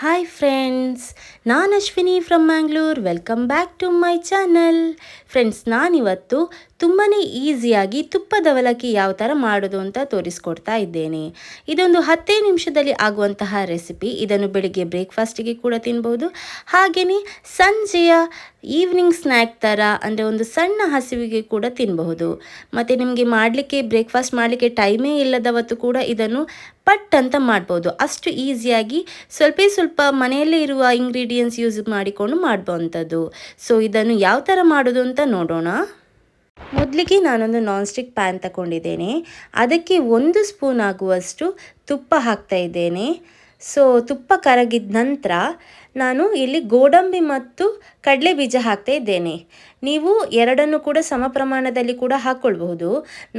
Hi friends ನಾನು Ashwini from Mangalore welcome back to my channel friends ನಾನಿವತ್ತು ತುಂಬಾ ಈಸಿಯಾಗಿ ತುಪ್ಪದ ಅವಲಕ್ಕಿ ಯಾವ ಥರ ಮಾಡೋದು ಅಂತ ತೋರಿಸ್ಕೊಡ್ತಾ ಇದ್ದೇನೆ. ಇದೊಂದು ಹತ್ತೇ ನಿಮಿಷದಲ್ಲಿ ಆಗುವಂತಹ ರೆಸಿಪಿ. ಇದನ್ನು ಬೆಳಿಗ್ಗೆ ಬ್ರೇಕ್ಫಾಸ್ಟಿಗೆ ಕೂಡ ತಿನ್ಬೋದು. ಹಾಗೆಯೇ ಸಂಜೆಯ ಈವ್ನಿಂಗ್ ಸ್ನ್ಯಾಕ್ ಥರ ಅಂದರೆ ಒಂದು ಸಣ್ಣ ಹಸಿವಿಗೆ ಕೂಡ ತಿನ್ನಬಹುದು ಮತ್ತು ನಿಮಗೆ ಮಾಡಲಿಕ್ಕೆ ಬ್ರೇಕ್ಫಾಸ್ಟ್ ಮಾಡಲಿಕ್ಕೆ ಟೈಮೇ ಇಲ್ಲದವತ್ತು ಕೂಡ ಇದನ್ನು ಪಟ್ ಅಂತ ಮಾಡ್ಬೋದು. ಅಷ್ಟು ಈಸಿಯಾಗಿ ಸ್ವಲ್ಪ ಸ್ವಲ್ಪ ಮನೆಯಲ್ಲೇ ಇರುವ ಇಂಗ್ರೀಡಿಯೆಂಟ್ಸ್ ಯೂಸ್ ಮಾಡಿಕೊಂಡು ಮಾಡುವಂಥದ್ದು ಸೊ ಇದನ್ನು ಯಾವ ಥರ ಮಾಡೋದು ಅಂತ ನೋಡೋಣ. ಮೊದಲಿಗೆ ನಾನೊಂದು ನಾನ್ ಸ್ಟಿಕ್ ಪ್ಯಾನ್ ತಗೊಂಡಿದ್ದೇನೆ ಅದಕ್ಕೆ ಒಂದು ಸ್ಪೂನ್ ಆಗುವಷ್ಟು ತುಪ್ಪ ಹಾಕ್ತಾ ಇದ್ದೇನೆ. ಸೊ ತುಪ್ಪ ಕರಗಿದ ನಂತರ ನಾನು ಇಲ್ಲಿ ಗೋಡಂಬಿ ಮತ್ತು ಕಡಲೆ ಬೀಜ ಹಾಕ್ತಾ ಇದ್ದೇನೆ. ನೀವು ಎರಡನ್ನು ಕೂಡ ಸಮ ಪ್ರಮಾಣದಲ್ಲಿ ಕೂಡ ಹಾಕ್ಕೊಳ್ಬಹುದು.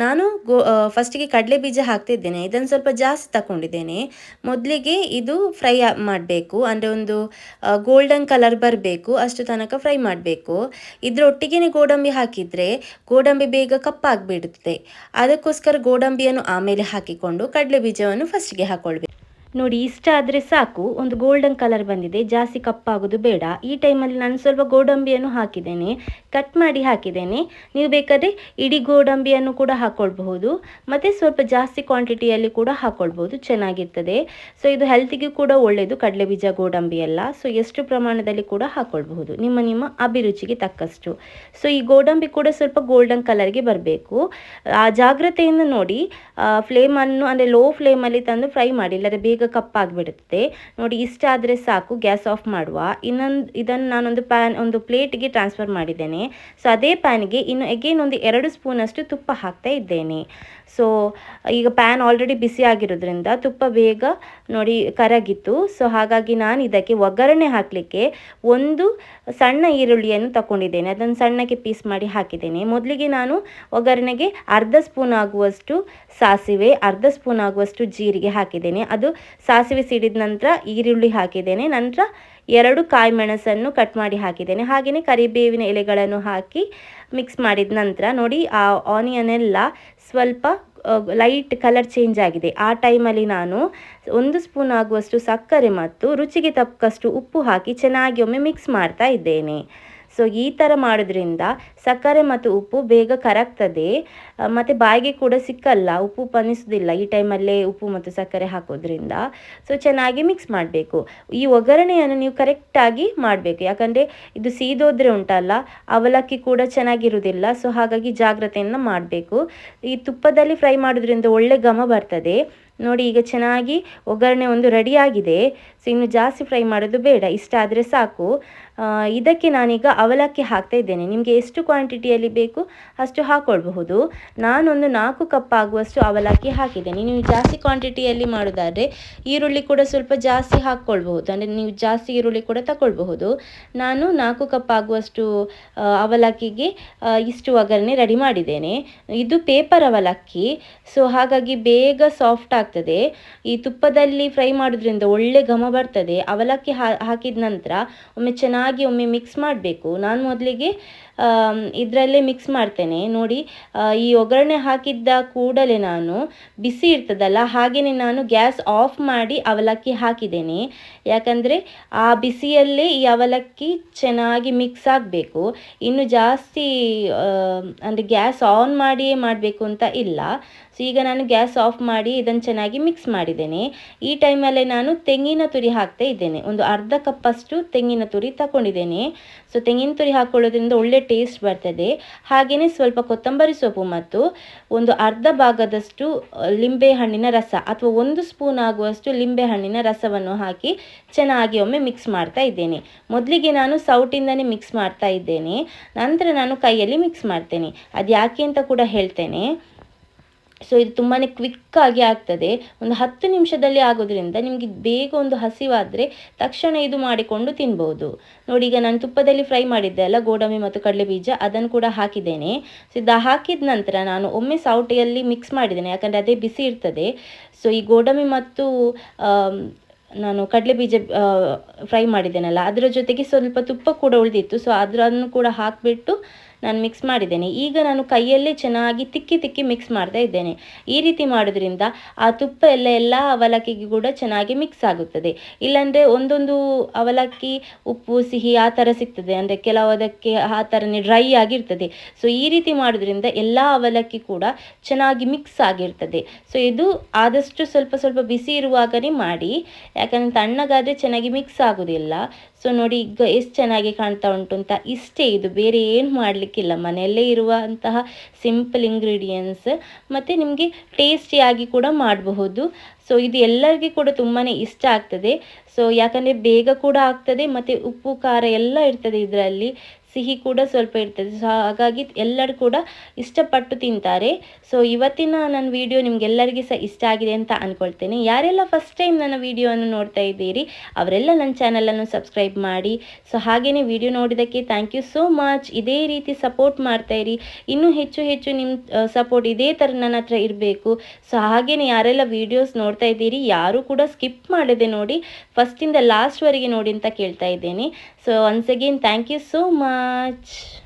ನಾನು ಗೋ ಫಸ್ಟಿಗೆ ಕಡಲೆ ಬೀಜ ಹಾಕ್ತಾ ಇದ್ದೇನೆ. ಇದನ್ನು ಸ್ವಲ್ಪ ಜಾಸ್ತಿ ತಗೊಂಡಿದ್ದೇನೆ ಮೊದಲಿಗೆ ಇದು ಫ್ರೈ ಮಾಡಬೇಕು. ಅಂದರೆ ಒಂದು ಗೋಲ್ಡನ್ ಕಲರ್ ಬರಬೇಕು. ಅಷ್ಟು ತನಕ ಫ್ರೈ ಮಾಡಬೇಕು. ಇದರೊಟ್ಟಿಗೆ ಗೋಡಂಬಿ ಹಾಕಿದರೆ ಗೋಡಂಬಿ ಬೇಗ ಕಪ್ಪಾಗಿಬಿಡುತ್ತೆ. ಅದಕ್ಕೋಸ್ಕರ ಗೋಡಂಬಿಯನ್ನು ಆಮೇಲೆ ಹಾಕಿಕೊಂಡು ಕಡಲೆ ಬೀಜವನ್ನು ಫಸ್ಟಿಗೆ ಹಾಕ್ಕೊಳ್ಬೇಕು. ನೋಡಿ, ಇಷ್ಟ ಆದರೆ ಸಾಕು. ಒಂದು ಗೋಲ್ಡನ್ ಕಲರ್ ಬಂದಿದೆ. ಜಾಸ್ತಿ ಕಪ್ಪಾಗೋದು ಬೇಡ. ಈ ಟೈಮಲ್ಲಿ ನಾನು ಸ್ವಲ್ಪ ಗೋಡಂಬಿಯನ್ನು ಹಾಕಿದ್ದೇನೆ. ಕಟ್ ಮಾಡಿ ಹಾಕಿದ್ದೇನೆ. ನೀವು ಬೇಕಾದರೆ ಇಡೀ ಗೋಡಂಬಿಯನ್ನು ಕೂಡ ಹಾಕ್ಕೊಳ್ಬಹುದು ಮತ್ತು ಸ್ವಲ್ಪ ಜಾಸ್ತಿ ಕ್ವಾಂಟಿಟಿಯಲ್ಲಿ ಕೂಡ ಹಾಕ್ಕೊಳ್ಬಹುದು ಚೆನ್ನಾಗಿರ್ತದೆ. ಸೊ ಇದು ಹೆಲ್ತಿಗೂ ಕೂಡ ಒಳ್ಳೆಯದು ಕಡಲೆ ಬೀಜ, ಗೋಡಂಬಿ ಎಲ್ಲ. ಸೊ ಎಷ್ಟು ಪ್ರಮಾಣದಲ್ಲಿ ಕೂಡ ಹಾಕ್ಕೊಳ್ಬಹುದು ನಿಮ್ಮ ನಿಮ್ಮ ಅಭಿರುಚಿಗೆ ತಕ್ಕಷ್ಟು. ಸೊ ಈ ಗೋಡಂಬಿ ಕೂಡ ಸ್ವಲ್ಪ ಗೋಲ್ಡನ್ ಕಲರ್ಗೆ ಬರಬೇಕು. ಆ ಜಾಗ್ರತೆಯಿಂದ ನೋಡಿ ಫ್ಲೇಮನ್ನು ಅಂದರೆ ಲೋ ಫ್ಲೇಮಲ್ಲಿ ತಂದು ಫ್ರೈ ಮಾಡಿ. ಇಲ್ಲದೆ ಬೇಗ ಕಪ್ಪಾಗಿಬಿಡುತ್ತೆ. ನೋಡಿ ಇಷ್ಟ ಆದರೆ ಸಾಕು, ಗ್ಯಾಸ್ ಆಫ್ ಮಾಡುವ. ಇನ್ನೊಂದು ಇದನ್ನು ನಾನೊಂದು ಪ್ಯಾನ್, ಒಂದು ಪ್ಲೇಟ್ಗೆ ಟ್ರಾನ್ಸ್ಫರ್ ಮಾಡಿದ್ದೇನೆ. ಸೊ, ಅದೇ ಪ್ಯಾನ್ಗೆ ಇನ್ನು ಎಗೇನ್ ಒಂದು ಎರಡು ಸ್ಪೂನಷ್ಟು ತುಪ್ಪ ಹಾಕ್ತಾ ಇದ್ದೇನೆ. ಸೊ, ಈಗ ಪ್ಯಾನ್ ಆಲ್ರೆಡಿ ಬಿಸಿ ಆಗಿರೋದ್ರಿಂದ ತುಪ್ಪ ಬೇಗ ನೋಡಿ ಕರಗಿತ್ತು. ಸೊ, ಹಾಗಾಗಿ ನಾನು ಇದಕ್ಕೆ ಒಗ್ಗರಣೆ ಹಾಕಲಿಕ್ಕೆ ಒಂದು ಸಣ್ಣ ಈರುಳ್ಳಿಯನ್ನು ತಗೊಂಡಿದ್ದೇನೆ ಅದನ್ನು ಸಣ್ಣಕ್ಕೆ ಪೀಸ್ ಮಾಡಿ ಹಾಕಿದ್ದೇನೆ. ಮೊದಲಿಗೆ ನಾನು ಒಗ್ಗರಣೆಗೆ ಅರ್ಧ ಸ್ಪೂನ್ ಆಗುವಷ್ಟು ಸಾಸಿವೆ, ಅರ್ಧ ಸ್ಪೂನ್ ಆಗುವಷ್ಟು ಜೀರಿಗೆ ಹಾಕಿದ್ದೇನೆ. ಅದು ಸಾಸಿವೆ ಸಿಡಿದ ನಂತರ ಈರುಳ್ಳಿ ಹಾಕಿದ್ದೇನೆ. ನಂತರ ಎರಡು ಕಾಯಿ ಮೆಣಸನ್ನು ಕಟ್ ಮಾಡಿ ಹಾಕಿದ್ದೇನೆ. ಹಾಗೆಯೇ ಕರಿಬೇವಿನ ಎಲೆಗಳನ್ನು ಹಾಕಿ ಮಿಕ್ಸ್ ಮಾಡಿದ ನಂತರ ನೋಡಿ ಆ ಆನಿಯನ್ ಎಲ್ಲ ಸ್ವಲ್ಪ ಲೈಟ್ ಕಲರ್ ಚೇಂಜ್ ಆಗಿದೆ. ಆ ಟೈಮಲ್ಲಿ ನಾನು ಒಂದು ಸ್ಪೂನ್ ಆಗುವಷ್ಟು ಸಕ್ಕರೆ ಮತ್ತು ರುಚಿಗೆ ತಕ್ಕಷ್ಟು ಉಪ್ಪು ಹಾಕಿ ಚೆನ್ನಾಗಿ ಒಮ್ಮೆ ಮಿಕ್ಸ್ ಮಾಡ್ತಾ ಇದ್ದೇನೆ. ಸೊ ಈ ಥರ ಮಾಡೋದ್ರಿಂದ ಸಕ್ಕರೆ ಮತ್ತು ಉಪ್ಪು ಬೇಗ ಕರಗ್ತದೆ. ಮತ್ತು ಬಾಯಿಗೆ ಕೂಡ ಸಿಕ್ಕಲ್ಲ, ಉಪ್ಪು ಅನ್ನಿಸೋದಿಲ್ಲ ಈ ಟೈಮಲ್ಲೇ ಉಪ್ಪು ಮತ್ತು ಸಕ್ಕರೆ ಹಾಕೋದ್ರಿಂದ. ಸೊ ಚೆನ್ನಾಗಿ ಮಿಕ್ಸ್ ಮಾಡಬೇಕು. ಈ ಒಗ್ಗರಣೆಯನ್ನು ನೀವು ಕರೆಕ್ಟಾಗಿ ಮಾಡಬೇಕು. ಯಾಕಂದರೆ ಇದು ಸೀದೋದ್ರೆ ಉಂಟಲ್ಲ, ಅವಲಕ್ಕಿ ಕೂಡ ಚೆನ್ನಾಗಿರುವುದಿಲ್ಲ ಸೊ ಹಾಗಾಗಿ ಜಾಗ್ರತೆಯನ್ನು ಮಾಡಬೇಕು. ಈ ತುಪ್ಪದಲ್ಲಿ ಫ್ರೈ ಮಾಡೋದ್ರಿಂದ ಒಳ್ಳೆ ಘಮ ಬರ್ತದೆ. ನೋಡಿ, ಈಗ ಚೆನ್ನಾಗಿ ಒಗ್ಗರಣೆ ಒಂದು ರೆಡಿಯಾಗಿದೆ. ಸೊ ಇನ್ನು ಜಾಸ್ತಿ ಫ್ರೈ ಮಾಡೋದು ಬೇಡ, ಇಷ್ಟ ಆದರೆ ಸಾಕು. ಇದಕ್ಕೆ ನಾನೀಗ ಅವಲಕ್ಕಿ ಹಾಕ್ತಾ ಇದ್ದೇನೆ. ನಿಮಗೆ ಎಷ್ಟು ಕ್ವಾಂಟಿಟಿಯಲ್ಲಿ ಬೇಕು ಅಷ್ಟು ಹಾಕ್ಕೊಳ್ಬಹುದು ನಾನೊಂದು ನಾಲ್ಕು ಕಪ್ ಆಗುವಷ್ಟು ಅವಲಕ್ಕಿ ಹಾಕಿದ್ದೇನೆ. ನೀವು ಜಾಸ್ತಿ ಕ್ವಾಂಟಿಟಿಯಲ್ಲಿ ಮಾಡೋದಾದರೆ ಈರುಳ್ಳಿ ಕೂಡ ಸ್ವಲ್ಪ ಜಾಸ್ತಿ ಹಾಕ್ಕೊಳ್ಬಹುದು ಅಂದರೆ ನೀವು ಜಾಸ್ತಿ ಈರುಳ್ಳಿ ಕೂಡ ತಗೊಳ್ಬಹುದು ನಾನು ನಾಲ್ಕು ಕಪ್ ಆಗುವಷ್ಟು ಅವಲಕ್ಕಿಗೆ ಇಷ್ಟು ಒಗ್ಗರಣೆ ರೆಡಿ ಮಾಡಿದ್ದೇನೆ. ಇದು ಪೇಪರ್ ಅವಲಕ್ಕಿ. ಸೊ ಹಾಗಾಗಿ ಬೇಗ ಸಾಫ್ಟ್ ಆಗ್ತದೆ ಈ ತುಪ್ಪದಲ್ಲಿ ಫ್ರೈ ಮಾಡೋದ್ರಿಂದ ಒಳ್ಳೆ ಘಮ ಬರ್ತದೆ. ಅವಲಕ್ಕಿ ಹಾಕಿದ ನಂತರ ಒಮ್ಮೆ ಚೆನ್ನಾಗಿ ಒಮ್ಮೆ ಮಿಕ್ಸ್ ಮಾಡಬೇಕು. ನಾನು ಮೊದಲಿಗೆ ಇದರಲ್ಲೇ ಮಿಕ್ಸ್ ಮಾಡ್ತೇನೆ. ನೋಡಿ ಈ ಒಗ್ಗರಣೆ ಹಾಕಿದ್ದ ಕೂಡಲೇ ನಾನು ಬಿಸಿ ಇರ್ತದಲ್ಲ ಹಾಗೆಯೇ ನಾನು ಗ್ಯಾಸ್ ಆಫ್ ಮಾಡಿ ಅವಲಕ್ಕಿ ಹಾಕಿದ್ದೇನೆ. ಯಾಕಂದರೆ ಆ ಬಿಸಿಯಲ್ಲೇ ಈ ಅವಲಕ್ಕಿ ಚೆನ್ನಾಗಿ ಮಿಕ್ಸ್ ಆಗಬೇಕು. ಇನ್ನು ಜಾಸ್ತಿ ಅಂದರೆ ಗ್ಯಾಸ್ ಆನ್ ಮಾಡಿಯೇ ಮಾಡಬೇಕು ಅಂತ ಇಲ್ಲ. ಈಗ ನಾನು ಗ್ಯಾಸ್ ಆಫ್ ಮಾಡಿ ಇದನ್ನು ಚೆನ್ನಾಗಿ ಮಿಕ್ಸ್ ಮಾಡಿದ್ದೇನೆ. ಈ ಟೈಮಲ್ಲೇ ನಾನು ತೆಂಗಿನ ತುರಿ ಹಾಕ್ತಾ ಇದ್ದೇನೆ. ಒಂದು ಅರ್ಧ ಕಪ್ಪಷ್ಟು ತೆಂಗಿನ ತುರಿ ತಗೊಂಡಿದ್ದೇನೆ. ಸೊ, ತೆಂಗಿನ ತುರಿ ಹಾಕ್ಕೊಳ್ಳೋದ್ರಿಂದ ಒಳ್ಳೆ ಟೇಸ್ಟ್ ಬರ್ತದೆ. ಹಾಗೆಯೇ ಸ್ವಲ್ಪ ಕೊತ್ತಂಬರಿ ಸೊಪ್ಪು ಮತ್ತು ಒಂದು ಅರ್ಧ ಭಾಗದಷ್ಟು ಲಿಂಬೆ ಹಣ್ಣಿನ ರಸ ಅಥವಾ ಒಂದು ಸ್ಪೂನ್ ಆಗುವಷ್ಟು ಲಿಂಬೆ ಹಣ್ಣಿನ ರಸವನ್ನು ಹಾಕಿ ಚೆನ್ನಾಗಿ ಒಮ್ಮೆ ಮಿಕ್ಸ್ ಮಾಡ್ತಾ ಇದ್ದೇನೆ. ಮೊದಲಿಗೆ ನಾನು ಸೌಟಿಂದನೇ ಮಿಕ್ಸ್ ಮಾಡ್ತಾ ಇದ್ದೇನೆ. ನಂತರ ನಾನು ಕೈಯಲ್ಲಿ ಮಿಕ್ಸ್ ಮಾಡ್ತೇನೆ. ಅದು ಯಾಕೆ ಅಂತ ಕೂಡ ಹೇಳ್ತೇನೆ. ಸೊ ಇದು ತುಂಬಾ ಕ್ವಿಕ್ಕಾಗಿ ಆಗ್ತದೆ. ಒಂದು ಹತ್ತು ನಿಮಿಷದಲ್ಲಿ ಆಗೋದ್ರಿಂದ ನಿಮಗೆ ಬೇಗ ಒಂದು ಹಸಿವಾದರೆ ತಕ್ಷಣ ಇದು ಮಾಡಿಕೊಂಡು ತಿನ್ಬೋದು. ನೋಡಿ, ಈಗ ನಾನು ತುಪ್ಪದಲ್ಲಿ ಫ್ರೈ ಮಾಡಿದ್ದೆ ಅಲ್ಲ, ಗೋಡಂಬಿ ಮತ್ತು ಕಡಲೆ ಬೀಜ ಅದನ್ನು ಕೂಡ ಹಾಕಿದ್ದೇನೆ. ಸೊ ಇದು ಹಾಕಿದ ನಂತರ ನಾನು ಒಮ್ಮೆ ಸೌಟೆಯಲ್ಲಿ ಮಿಕ್ಸ್ ಮಾಡಿದ್ದೇನೆ, ಯಾಕಂದರೆ ಅದೇ ಬಿಸಿ ಇರ್ತದೆ. ಸೊ ಈ ಗೋಡಂಬಿ ಮತ್ತು ನಾನು ಕಡಲೆ ಬೀಜ ಫ್ರೈ ಮಾಡಿದ್ದೇನಲ್ಲ, ಅದರ ಜೊತೆಗೆ ಸ್ವಲ್ಪ ತುಪ್ಪ ಕೂಡ ಉಳಿದಿತ್ತು. ಸೊ ಅದರನ್ನು ಕೂಡ ಹಾಕಿಬಿಟ್ಟು ನಾನು ಮಿಕ್ಸ್ ಮಾಡಿದ್ದೇನೆ. ಈಗ ನಾನು ಕೈಯಲ್ಲೇ ಚೆನ್ನಾಗಿ ತಿಕ್ಕಿ ತಿಕ್ಕಿ ಮಿಕ್ಸ್ ಮಾಡ್ತಾ ಇದ್ದೇನೆ. ಈ ರೀತಿ ಮಾಡೋದ್ರಿಂದ ಆ ತುಪ್ಪ ಎಲ್ಲ ಎಲ್ಲ ಅವಲಕ್ಕಿಗೆ ಕೂಡ ಚೆನ್ನಾಗಿ ಮಿಕ್ಸ್ ಆಗುತ್ತದೆ. ಇಲ್ಲಾಂದರೆ ಒಂದೊಂದು ಅವಲಕ್ಕಿ, ಉಪ್ಪು, ಸಿಹಿ ಆ ಥರ ಸಿಗ್ತದೆ. ಅಂದರೆ ಕೆಲವು ಅದಕ್ಕೆ ಆ ಥರನೇ ಡ್ರೈ ಆಗಿರ್ತದೆ. ಸೊ ಈ ರೀತಿ ಮಾಡೋದ್ರಿಂದ ಎಲ್ಲ ಅವಲಕ್ಕಿ ಕೂಡ ಚೆನ್ನಾಗಿ ಮಿಕ್ಸ್ ಆಗಿರ್ತದೆ. ಸೊ ಇದು ಆದಷ್ಟು ಸ್ವಲ್ಪ ಸ್ವಲ್ಪ ಬಿಸಿ ಇರುವಾಗಲೇ ಮಾಡಿ. ಯಾಕಂದರೆ ತಣ್ಣಗಾದರೆ ಚೆನ್ನಾಗಿ ಮಿಕ್ಸ್ ಆಗೋದಿಲ್ಲ. ಸೊ ನೋಡಿ, ಈಗ ಎಷ್ಟು ಚೆನ್ನಾಗಿ ಕಾಣ್ತಾ ಉಂಟು ಅಂತ. ಇಷ್ಟೇ ಇದು, ಬೇರೆ ಏನು ಮಾಡಲಿಕ್ಕಿಲ್ಲ. ಮನೆಯಲ್ಲೇ ಇರುವಂತಹ ಸಿಂಪಲ್ ಇಂಗ್ರೀಡಿಯೆಂಟ್ಸ್ ಮತ್ತು ನಿಮಗೆ ಟೇಸ್ಟಿಯಾಗಿ ಕೂಡ ಮಾಡಬಹುದು. ಸೊ ಇದು ಎಲ್ಲರಿಗೂ ಕೂಡ ತುಂಬಾ ಇಷ್ಟ ಆಗ್ತದೆ. ಸೊ ಯಾಕಂದರೆ ಬೇಗ ಕೂಡ ಆಗ್ತದೆ, ಮತ್ತು ಉಪ್ಪು, ಖಾರ ಎಲ್ಲ ಇರ್ತದೆ ಇದರಲ್ಲಿ. ಸಿಹಿ ಕೂಡ ಸ್ವಲ್ಪ ಇರ್ತದೆ. ಸೊ ಹಾಗಾಗಿ ಎಲ್ಲರೂ ಕೂಡ ಇಷ್ಟಪಟ್ಟು ತಿಂತಾರೆ. ಸೊ ಇವತ್ತಿನ ನನ್ನ ವಿಡಿಯೋ ನಿಮಗೆಲ್ಲರಿಗೂ ಸಹ ಇಷ್ಟ ಆಗಿದೆ ಅಂತ ಅಂದ್ಕೊಳ್ತೇನೆ ಯಾರೆಲ್ಲ ಫಸ್ಟ್ ಟೈಮ್ ನನ್ನ ವಿಡಿಯೋವನ್ನು ನೋಡ್ತಾ ಇದ್ದೀರಿ, ಅವರೆಲ್ಲ ನನ್ನ ಚಾನಲನ್ನು ಸಬ್ಸ್ಕ್ರೈಬ್ ಮಾಡಿ. ಸೊ ಹಾಗೆಯೇ ವಿಡಿಯೋ ನೋಡಿದ್ದಕ್ಕೆ ಥ್ಯಾಂಕ್ ಯು ಸೋ ಮಚ್ ಇದೇ ರೀತಿ ಸಪೋರ್ಟ್ ಮಾಡ್ತಾ ಇರಿ. ಇನ್ನೂ ಹೆಚ್ಚು ಹೆಚ್ಚು ನಿಮ್ಮ ಸಪೋರ್ಟ್ ಇದೇ ಥರ ನನ್ನ ಹತ್ರ ಇರಬೇಕು. ಸೊ ಹಾಗೆಯೇ ಯಾರೆಲ್ಲ ವಿಡಿಯೋಸ್ ನೋಡ್ತಾ ಇದ್ದೀರಿ, ಯಾರೂ ಕೂಡ ಸ್ಕಿಪ್ ಮಾಡದೆ ನೋಡಿ ಫಸ್ಟಿಂದ ಲಾಸ್ಟ್ವರೆಗೆ ನೋಡಿ ಅಂತ ಕೇಳ್ತಾ ಇದ್ದೇನೆ. So once again thank you so much much.